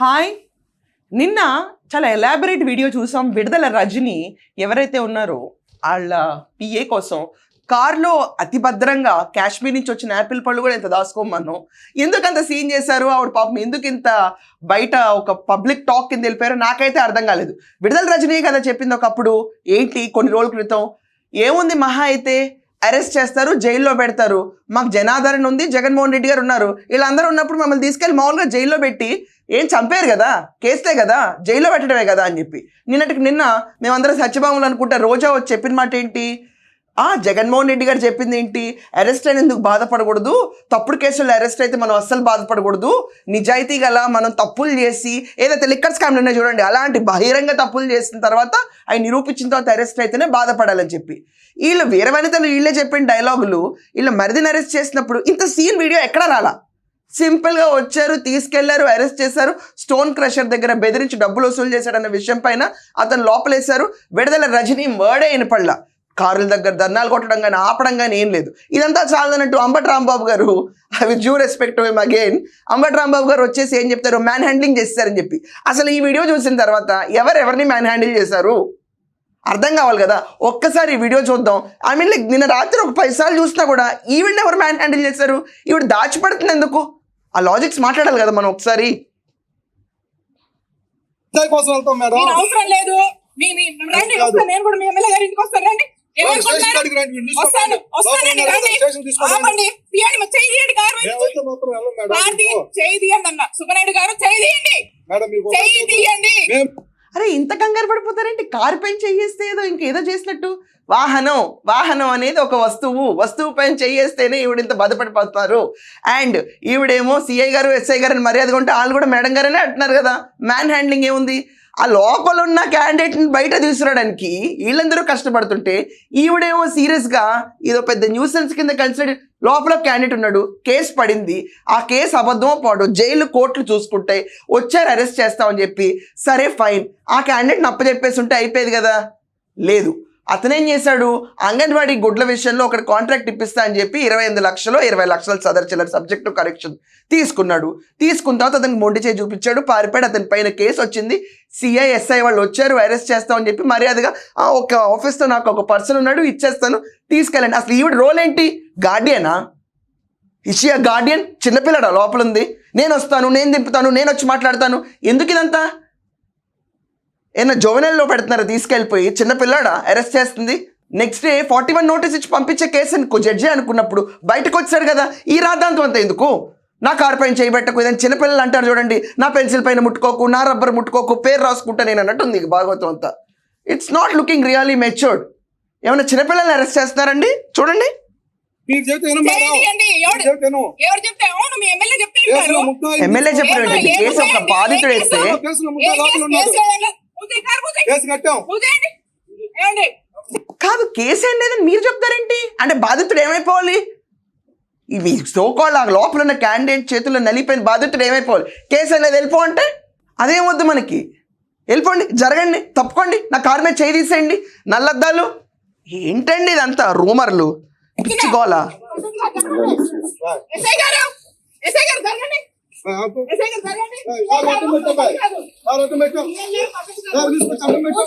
Hi. నిన్న చాలా elaborate video చూసాం. విడుదల రజని ఎవరైతే ఉన్నారో వాళ్ళ పిఏ కోసం కార్లో అతి భద్రంగా కాశ్మీర్ నుంచి వచ్చిన యాపిల్ పళ్ళు కూడా ఇంత దాచుకోమన్నాం ఎందుకు అంత సీన్ చేశారు? ఆవిడ పాపం ఎందుకు ఇంత బయట ఒక పబ్లిక్ టాక్ కింద వెళ్ళిపోయారో నాకైతే అర్థం కాలేదు. విడుదల రజనీ కదా చెప్పింది ఒకప్పుడు. ఏంటి? కొన్ని రోజుల క్రితం ఏముంది మహా అయితే? అరెస్ట్ చేస్తారు జైల్లో పెడతారు. మాకు జనాదరణ ఉంది జగన్మోహన్ రెడ్డి గారు ఉన్నారు. వీళ్ళందరూ ఉన్నప్పుడు మమ్మల్ని తీసుకెళ్ళి మామూలుగా జైల్లో పెట్టి ఏం చంపారు కదా? కేసులే కదా? జైల్లో పెట్టడమే కదా అని చెప్పి. నిన్నటికి నిన్న మేమందరం సత్యభామలు అనుకుంటే రోజా వచ్చి చెప్పిన మాట ఏంటి? ఆ జగన్మోహన్ రెడ్డి గారు చెప్పింది ఏంటి? అరెస్ట్ అయినందుకు బాధపడకూడదు? తప్పుడు కేసుల్లో అరెస్ట్ అయితే మనం అస్సలు బాధపడకూడదు. నిజాయితీ గల మనం తప్పులు చేసి ఏదైతే లిక్కర్ స్కామ్ ఉన్నాయి చూడండి అలాంటి బహిరంగ తప్పులు చేసిన తర్వాత ఆయన నిరూపించిన తర్వాత అరెస్ట్ అయితేనే బాధపడాలని చెప్పి. వీళ్ళు వీరవనితలు వీళ్ళే చెప్పిన డైలాగులు వీళ్ళు మరిదిని అరెస్ట్ చేసినప్పుడు ఇంత సీన్ వీడియో ఎక్కడ రాలా? సింపుల్గా వచ్చారు తీసుకెళ్ళారు అరెస్ట్ చేశారు స్టోన్ క్రషర్ దగ్గర బెదిరించి డబ్బులు వసూలు చేశాడన్న విషయం పైన అతను లోపలేశారు. విడుదల రజనీ వర్డే వినపడలా కారుల దగ్గర ధర్నాలు కొట్టడం కానీ ఆపడం కానీ ఏం లేదు. ఇదంతా చాలదన్నట్టు అంబట్ రాంబాబు గారు అవి you respect him again Ambati Rambabu గారు వచ్చేసి ఏం చెప్తారు? మ్యాన్ హ్యాండ్లింగ్ చేస్తారని చెప్పి. అసలు ఈ వీడియో చూసిన తర్వాత ఎవరెవరిని మ్యాన్ హ్యాండిల్ చేశారు? అర్థం కావాలి కదా? ఒక్కసారి ఈ వీడియో చూద్దాం. ఐ మీన్ లైక్ నిన్న రాత్రి ఒక పది సార్లు చూసినా కూడా ఈవిడ ఎవరు మ్యాన్ హ్యాండిల్ చేశారు? ఈవిడ దాచిపడుతుంది ఎందుకు ఆ లాజిక్స్ మాట్లాడాలి కదా మనం ఒకసారి. కోసం వెళ్తాం మేడం. అవసరం లేదు. నేను కూడా మీ ఎమ్మెల్యే గారి ఇంటికి వస్తాను. రండి. స్టేషన్ ఏమనుకుంటున్నారు? కాడికి రండి, మీరు తీసుకోండి. వస్తాను. వస్తానండి లోపల రండి. స్టేషన్ తీసుకోండి. ఆపండి. తీయండి మరి చేయి తీయండి కారు వైపు. మేమైతే మాత్రం వెళ్ళం మేడం. కారు తీ- చేయి తీయండి అన్న. సుబ్బనాయుడు గారు చేయి తీయండి. అరే ఇంత కంగారు పడిపోతారేంటి? కారు పైన చేయేస్తే ఏదో ఇంకేదో చేసినట్టు. వాహనం వాహనం అనేది ఒక వస్తువు. వస్తువు పైన చేయేస్తేనే ఈవిడ ఇంత బాధపడిపోతారు. అండ్ ఈవిడేమో సిఐ గారు ఎస్ఐ గారు అని మర్యాదగా ఉంటే వాళ్ళు కూడా మేడం గారనే అంటున్నారు కదా. మ్యాన్ హ్యాండ్లింగ్ ఏముంది? ఆ లోపల ఉన్న క్యాండిడేట్ని బయట తీసుకురావడానికి వీళ్ళందరూ కష్టపడుతుంటే ఈవిడేమో సీరియస్గా ఇదో పెద్ద న్యూసెన్స్ కింద కన్సిడర్ లోపల క్యాండిడేట్ ఉన్నాడు కేసు పడింది. ఆ కేసు అబద్ధమో పాడు జైలు కోర్టులు చూసుకుంటాయి వచ్చారు అరెస్ట్ చేస్తామని చెప్పి సరే ఫైన్ ఆ క్యాండిడేట్ని అప్పచెప్పేసి ఉంటే అయిపోయేది కదా? లేదు. అతనేం చేశాడు? అంగన్వాడీ గుడ్ల విషయంలో ఒక కాంట్రాక్ట్ ఇప్పిస్తా అని చెప్పి ఇరవై ఎనిమిది లక్షలు ఇరవై లక్షల సదర్ చిల్లర సబ్జెక్టు కరెక్షన్ తీసుకున్నాడు. తీసుకున్న తర్వాత అతనికి మొండి చేయి చూపించాడు. పారిపోయాడు. అతని పైన కేసు వచ్చింది. సిఐఎస్ఐ వాళ్ళు వచ్చారు. అరెస్ట్ చేస్తామని చెప్పి మర్యాదగా ఒక ఆఫీస్లో నాకు ఒక పర్సన్ ఉన్నాడు. ఇచ్చేస్తాను. తీసుకెళ్ళండి. అసలు ఈవిడ రోల్ ఏంటి? గార్డియనా ఇషియా గార్డియన్ చిన్నపిల్లడా? లోపల ఉంది నేను వస్తాను. నేను దింపుతాను. నేను వచ్చి మాట్లాడతాను. ఎందుకు ఇదంతా? ఏమన్నా జోవెనల్లో పెడుతున్నారా? తీసుకెళ్ళిపోయి చిన్నపిల్లాడా అరెస్ట్ చేస్తుంది. Next day forty one notice ఇచ్చి పంపించే కేసు అనుకో జడ్జి అనుకున్నప్పుడు బయటకు వచ్చాడు కదా. ఈ రాద్ధాంతం అంతా ఎందుకు? నా కార్ పైన చేయబెట్టకు ఏదైనా చిన్నపిల్లలు అంటారు చూడండి. నా పెన్సిల్ పైన ముట్టుకోకు నా రబ్బర్ ముట్టుకోకు పేరు రాసుకుంటా నేను అన్నట్టు ఉంది ఈ భాగవతం అంతా. It's not looking really matured ఏమైనా చిన్నపిల్లల్ని అరెస్ట్ చేస్తున్నారండి? చూడండి. మీరు చెప్తే వినం చేయి మేడం తీయండి మీరు ఎవడు? చెప్తే వినం. ఎవరు చెప్తే? అవును మీ ఎమ్మెల్యే చెప్పారు కేసు ఒక? బాధితుడు వేస్తే చేస్తావు? కేసులో ఏ ముద్దాయి లోపల కేసు కట్టాం కాదు కేసు ఏం లేదని మీరు చెప్తారేంటి అంటే బాధితుడు ఏమైపోవాలి ఇవి సోకాల్ ఆ లోపల ఉన్న క్యాండిడేట్ చేతుల్లో నలిపోయిన బాధితుడు ఏమైపోవాలి కేసు అనేది వెళ్ళిపో అంటే అదేం వద్దు మనకి వెళ్ళిపోండి జరగండి తప్పుకోండి నా కారు మీద చేయి తీసేయండి నల్లద్దాలు ఏంటండి ఇదంతా రూమర్లు పిచ్చిగోల ఎస్ఐ గారు ఎస్ఐ గారు జరగండి ఆ, పెట్టు, తీసుకొచ్చి పెట్టు.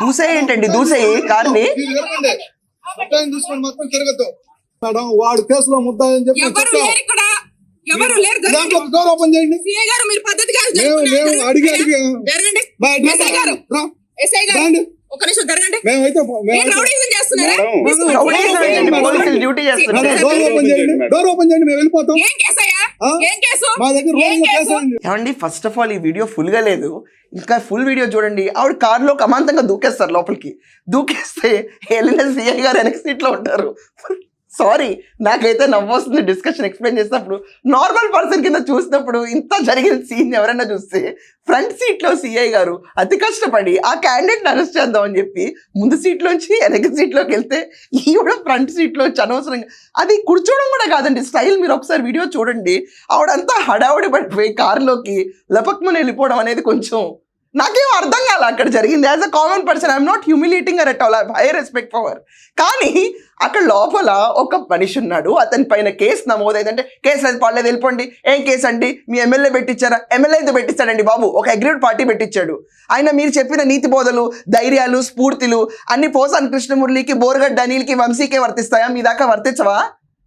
దూసేయి ఏంటండి దూసేయి కార్ని మొత్తం తిరగద్దు మేడం వాడు కేసులో ముద్దాయి అని చెప్పి ఎవరు లేరు ఓపెన్ చేయండి మీరు పద్ధతిగా అడిగి అడిగి ఒక నిమిషం జరగండి. మేమైతే డ్యూటీ డోర్ ఓపెన్ చేయండి డోర్ ఓపెన్ చేయండి మేము వెళ్ళిపోతాం. ఏం కేసు అయ్యా? ఆ? ఏం కేసు? మా దగ్గర ఏం రోజులో కేసు? కేసు అయింది ఏమండి ఫస్ట్ ఆఫ్ ఆల్ ఈ వీడియో ఫుల్గా లేదు. ఇంకా ఫుల్ వీడియో చూడండి. ఆవిడ కారులో అమాంతంగా దూకేస్తారు లోపలికి. దూకేస్తే వెళ్ళిన సీఐ గారు వెనక సీట్లో ఉంటారు. సారీ నాకైతే నవ్వొస్తుంది డిస్కషన్ ఎక్స్ప్లెయిన్ చేసినప్పుడు. నార్మల్ పర్సన్ కింద చూసినప్పుడు ఇంత జరిగిన సీన్ ఎవరైనా చూస్తే ఫ్రంట్ సీట్లో సీఐ గారు అతి కష్టపడి ఆ క్యాండిడేట్ని అరెస్ట్ చేద్దాం అని చెప్పి ముందు సీట్లోంచి వెనక సీట్లోకి వెళ్తే ఈవిడ ఫ్రంట్ సీట్లో అనవసరంగా అది కూర్చోవడం కూడా కాదండి స్టైల్ మీరు ఒకసారి వీడియో చూడండి. ఆవిడంతా హడావుడి పడిపోయి కారులోకి లపక్మని వెళ్ళిపోవడం అనేది కొంచెం నాకేం అర్థం కాలే అక్కడ జరిగింది. As a common person I'm not humiliating or at all high respect for కానీ అక్కడ లోపల ఒక మనిషి ఉన్నాడు. అతని పైన కేసు నమోదైందంటే కేసు అది పడలేదు వెళ్ళిపోండి. ఏం కేసు అండి? మీ ఎమ్మెల్యే పెట్టించారా ఎమ్మెల్యే అయితే పెట్టిస్తాడండి బాబు. ఒక అగ్రిడ్ పార్టీ పెట్టించాడు ఆయన మీరు చెప్పిన నీతి బోధలు ధైర్యాలు స్ఫూర్తిలు అన్ని పోసాన్ కృష్ణమురళికి బోర్గడ్ అనిల్కి వంశీకే వర్తిస్తాయా? మీ దాకా వర్తించవా?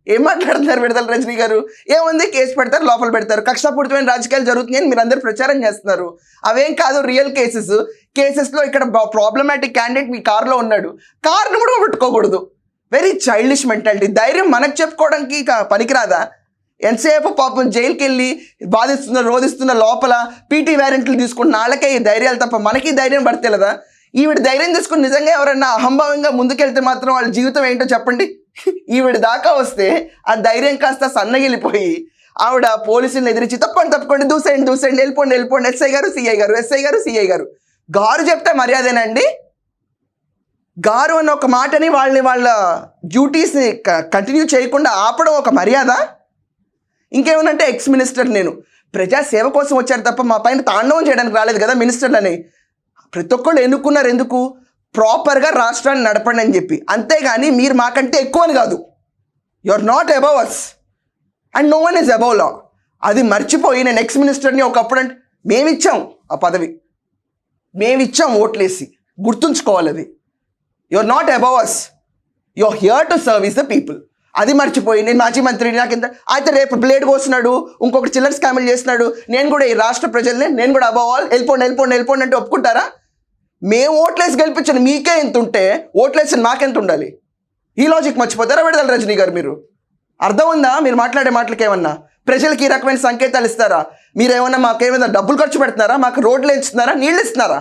ఏం మాట్లాడుతున్నారు విడుదల రజనీ గారు? ఏముంది? కేసు పెడతారు లోపల పెడతారు. కక్షపూరితమైన రాజకీయాలు జరుగుతున్నాయని మీరు అందరు ప్రచారం చేస్తున్నారు. అవేం కాదు రియల్ కేసెస్ కేసెస్లో ఇక్కడ ప్రాబ్లమాటిక్ క్యాండిడేట్ మీ కారులో ఉన్నాడు. కార్ను కూడా పెట్టుకోకూడదు వెరీ చైల్డిష్ మెంటాలిటీ ధైర్యం మనకు చెప్పుకోవడానికి పనికిరాదా? ఎంతసేపు పాపం జైలుకి వెళ్ళి బాధిస్తున్న రోధిస్తున్న లోపల పీటీ వ్యారెంట్లు తీసుకున్న వాళ్ళకే ఈ ధైర్యాలు తప్ప మనకి ధైర్యం పడతలేదా? ఈవిడ ధైర్యం తీసుకుని నిజంగా ఎవరైనా అహంభావంగా ముందుకెళ్తే మాత్రం వాళ్ళ జీవితం ఏంటో చెప్పండి. ఈవిడ దాకా వస్తే ఆ ధైర్యం కాస్త సన్నగిలిపోయి ఆవిడ పోలీసులను ఎదిరించి తప్పండి తప్పకుండా దూసేయండి దూసేయండి వెళ్ళిపోండి వెళ్ళిపోండి. ఎస్ఐ గారు సిఐ గారు ఎస్ఐ గారు సిఐ గారు. గారు చెప్తే మర్యాదేనండి? గారు అన్న ఒక మాటని వాళ్ళని వాళ్ళ డ్యూటీస్ని కంటిన్యూ చేయకుండా ఆపడం ఒక మర్యాద? ఇంకేమనంటే ఎక్స్ మినిస్టర్ నేను. ప్రజాసేవ కోసం వచ్చారు తప్ప మా పైన తాండవం చేయడానికి రాలేదు కదా మినిస్టర్లని. ప్రతి ఒక్కళ్ళు ఎన్నుకున్నారు ఎందుకు? ప్రాపర్గా రాష్ట్రాన్ని నడపండి అని చెప్పి. అంతేగాని మీరు మాకంటే ఎక్కువ అని కాదు. You are not above us and no one is above law అది మర్చిపోయి నేను ఎక్స్ మినిస్టర్ని ఒకప్పుడు అంటే మేమిచ్చాం ఆ పదవి. మేమిచ్చాం ఓట్లేసి. గుర్తుంచుకోవాలి అది. You are not above us you are here to service the people అది మర్చిపోయి నేను మాజీ మంత్రి నాకు ఇంత అయితే రేపు బ్లేడ్ కోస్తున్నాడు ఇంకొకటి చిల్లర స్కామ్లు చేస్తున్నాడు. నేను కూడా ఈ రాష్ట్ర ప్రజల్ని నేను కూడా అబౌవ్ ఆల్ వెళ్ళిపోండి వెళ్ళిపోండి వెళ్ళిపోండి అంటే ఒప్పుకుంటారా? మేము ఓట్లేసి గెలిపించిన మీకే ఎంత ఉంటే ఓట్లేసిన మాకెంత ఉండాలి? ఈ లాజిక్ మర్చిపోతారా విడుదల రజనీ గారు మీరు? అర్థం ఉందా మీరు మాట్లాడే మాటలకి ఏమన్నా ప్రజలకి ఈ రకమైన సంకేతాలు ఇస్తారా? మీరు ఏమన్నా మాకేమైనా డబ్బులు ఖర్చు పెడుతున్నారా? మాకు రోడ్లు ఇస్తున్నారా నీళ్ళు ఇస్తున్నారా?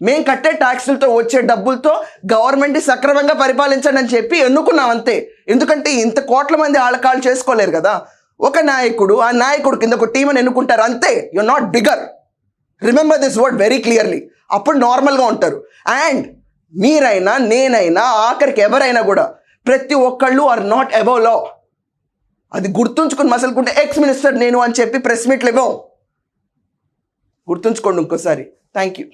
మేము కట్టే ట్యాక్సులతో వచ్చే డబ్బులతో గవర్నమెంట్ సక్రమంగా పరిపాలించండి అని చెప్పి ఎన్నుకున్నాం అంతే. ఎందుకంటే ఇంత కోట్ల మంది ఆళ్ళకాళ్ళు చేసుకోలేరు కదా. ఒక నాయకుడు ఆ నాయకుడు కింద ఒక టీం అని ఎన్నుకుంటారు అంతే. You not bigger remember this word very clearly అప్పుడు నార్మల్గా ఉంటారు. అండ్ మీరైనా నేనైనా ఆఖరికి ఎవరైనా కూడా ప్రతి ఒక్కళ్ళు ఆర్ నాట్ అబౌవ్ లా అది గుర్తుంచుకుని మసలుకుంటే ఎక్స్ మినిస్టర్ నేను అని చెప్పి ప్రెస్ మీట్లు ఇవ్వం. గుర్తుంచుకోండి ఇంకోసారి. Thank you